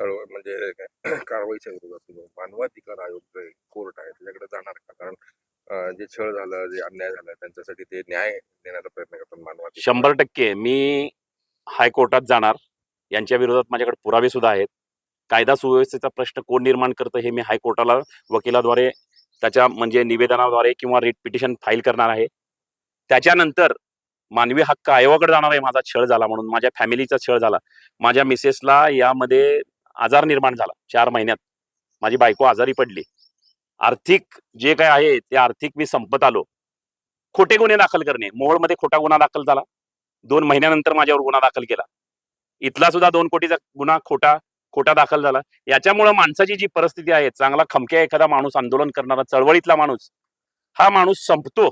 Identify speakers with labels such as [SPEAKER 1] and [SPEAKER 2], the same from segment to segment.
[SPEAKER 1] चळवळ म्हणजे कारवाईच्या विरोधात मानवाधिकार आयोग कोर्ट आहे त्याच्याकडे जाणार का? कारण जे छळ झालं जे अन्याय झाला त्यांच्यासाठी ते न्याय देण्याचा प्रयत्न करतात मानवाधिकार.
[SPEAKER 2] शंभर टक्के मी हायकोर्टात जाणार. यांच्या विरोधात माझ्याकडे पुरावे सुद्धा आहेत. कायदा सुव्यवस्थेचा प्रश्न कोण निर्माण करतं हे मी हायकोर्टाला वकिलाद्वारे त्याच्या म्हणजे निवेदनाद्वारे किंवा रिट पिटिशन फाईल करणार आहे. त्याच्यानंतर मानवी हक्क आयोगाकडे जाणार आहे. माझा छळ झाला म्हणून माझ्या फॅमिलीचा छळ झाला. माझ्या मिसेसला यामध्ये आजार निर्माण झाला. चार महिन्यात. माझी बायको आजारी पडली. आर्थिक जे काय आहे ते आर्थिक मी संपत आलो. खोटे गुन्हे दाखल करणे. मोहोळमध्ये खोटा गुन्हा दाखल झाला. दोन महिन्यानंतर माझ्यावर गुन्हा दाखल केला. इथला सुद्धा दोन कोटीचा गुन्हा खोटा खोटा दाखल झाला. याच्यामुळं माणसाची जी परिस्थिती आहे चांगला खमक्या एखादा माणूस आंदोलन करणारा चळवळीतला माणूस हा माणूस संपतो.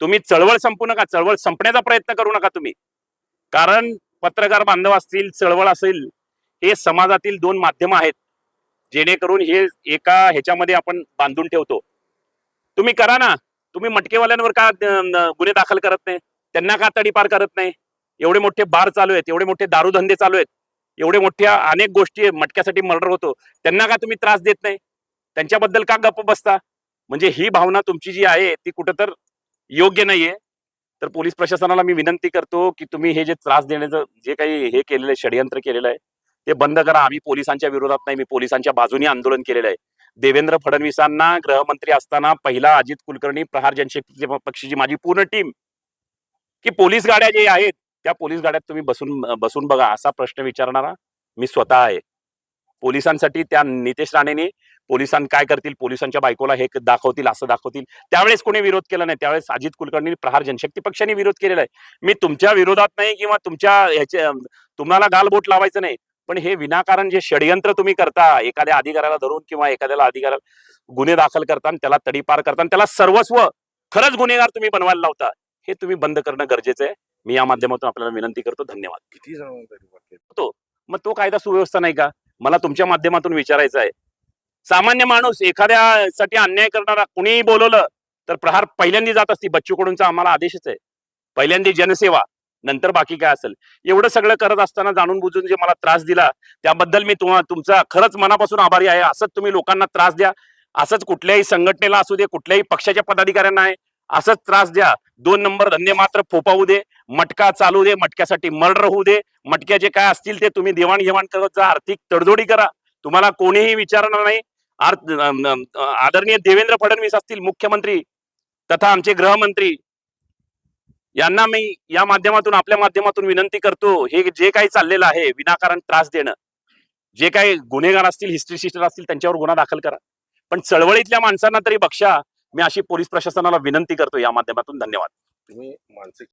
[SPEAKER 2] तुम्ही चळवळ संपू नका. चळवळ संपण्याचा प्रयत्न करू नका तुम्ही. कारण पत्रकार बांधव असतील चळवळ असेल हे समाजातील दोन माध्यम आहेत जेणेकरून हे एका ह्याच्यामध्ये आपण बांधून ठेवतो. तुम्ही करा ना. तुम्ही मटकेवाल्यांवर का गुन्हे दाखल करत नाही? त्यांना का तडीपार करत नाही? एवढे मोठे बार चालू आहेत एवढे मोठे दारूधंदे चालू आहेत एवढे मोठ्या अनेक गोष्टी मटक्यासाठी मर्डर होतो. त्यांना का तुम्ही त्रास देत नाही? त्यांच्याबद्दल का गप्प बसता? म्हणजे ही भावना तुमची जी आहे ती कुठं तर योग्य नाहीये. तर पोलीस प्रशासनाला मी विनंती करतो की तुम्ही हे जे त्रास देण्याचं जे काही हे केलेलं आहे षडयंत्र केलेलं आहे ते बंद करा. आम्ही पोलिसांच्या विरोधात नाही. मी पोलिसांच्या बाजूने आंदोलन केलेलं आहे. देवेंद्र फडणवीसांना गृहमंत्री असताना पहिला अजित कुलकर्णी प्रहार जनशक्ती पक्षाची माझी पूर्ण टीम. की पोलीस गाड्या जे आहेत त्या पोलीस गाड्यात तुम्ही बसून बसून बघा. असा प्रश्न विचारणारा मी स्वतः आहे. पोलिसांसाठी त्या नितेश राणेने पोलिसां काय करतील पोलिसांच्या बायकोला हे दाखवतील असं दाखवतील. त्यावेळेस कोणी विरोध केला नाही. त्यावेळेस अजित कुलकर्णी प्रहार जनशक्ती पक्षाने विरोध केलेला आहे. मी तुमच्या विरोधात नाही किंवा तुमच्या ह्याचे तुम्हाला गालबोट लावायचं नाही. पण हे विनाकारण जे षडयंत्र तुम्ही करता एखाद्या अधिकाऱ्याला धरून किंवा एखाद्याला अधिकाऱ्याला गुन्हे दाखल करता त्याला तडीपार करता त्याला सर्वस्व खरंच गुन्हेगार तुम्ही बनवायला लावता हे तुम्ही बंद करणं गरजेचं आहे. मी या माध्यमातून आपल्याला विनंती करतो. धन्यवाद.
[SPEAKER 1] किती वाटते
[SPEAKER 2] मग तो कायदा सुव्यवस्था नाही का? मला तुमच्या माध्यमातून विचारायचं आहे. सामान्य माणूस एखाद्यासाठी अन्याय करणारा कुणीही बोलवलं तर प्रहार पहिल्यांदा जात असती. बच्चू कडूंचा आम्हाला आदेशच आहे. पहिल्यांदा जनसेवा नंतर बाकी काय असेल. एवढं सगळं करत असताना जाणून बुजून जे मला त्रास दिला त्याबद्दल मी तुम्हा तुमचा खरंच मनापासून आभारी आहे. असंच तुम्ही लोकांना त्रास द्या. असंच कुठल्याही संघटनेला असू दे कुठल्याही पक्षाच्या पदाधिकाऱ्यांना आहे असंच त्रास द्या. दोन नंबर धंदे मात्र फोपावू दे. मटका चालू दे मटक्यासाठी मर्डर होऊ दे. मटक्या जे काय असतील ते तुम्ही देवाणघेवाण करत जा. आर्थिक तडजोडी करा. तुम्हाला कोणीही विचारणार नाही. आदरणीय देवेंद्र फडणवीस असतील मुख्यमंत्री तथा आमचे गृहमंत्री यांना मी या माध्यमातून आपल्या माध्यमातून विनंती करतो हे जे काही चाललेलं आहे विनाकारण त्रास देणं जे काही गुन्हेगार असतील हिस्ट्री सिस्टर असतील त्यांच्यावर गुन्हा दाखल करा. पण चळवळीतल्या माणसांना तरी बक्षा मी अशी पोलीस प्रशासनाला विनंती करतो या माध्यमातून धन्यवाद.
[SPEAKER 1] तुम्ही मानसिक